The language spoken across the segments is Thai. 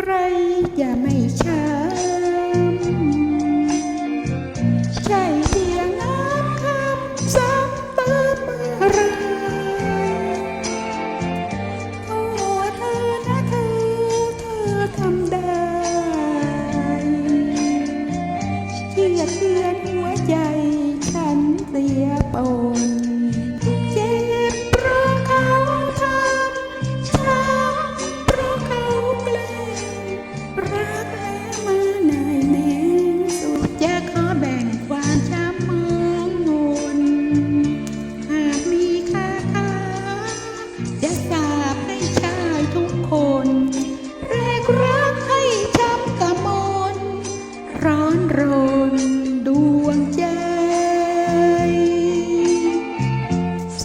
ใครจะไม่ช้ำใช่เสียงน้ำคำซ้ำเติมเรือโอ้เธอนะเธอเธอทำได้เชื่อเชื่อหัวใจฉันเสียปน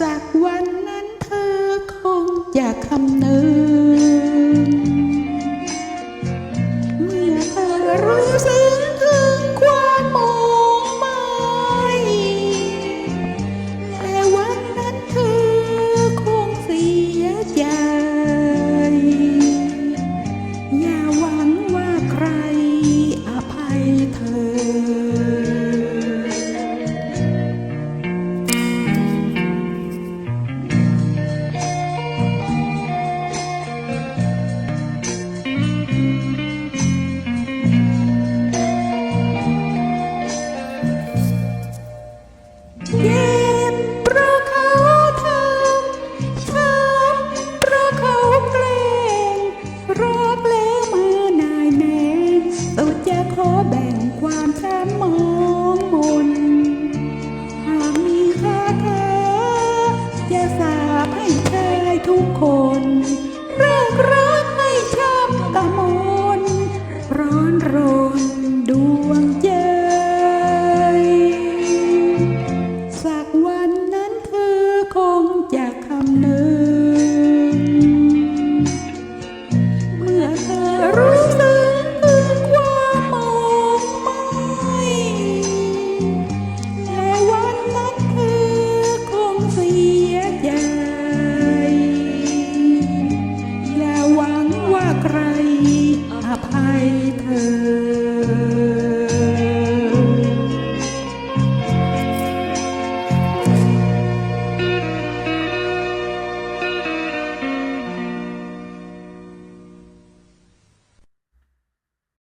จากวันนั้นเธอคงอยากคำนึงามองมน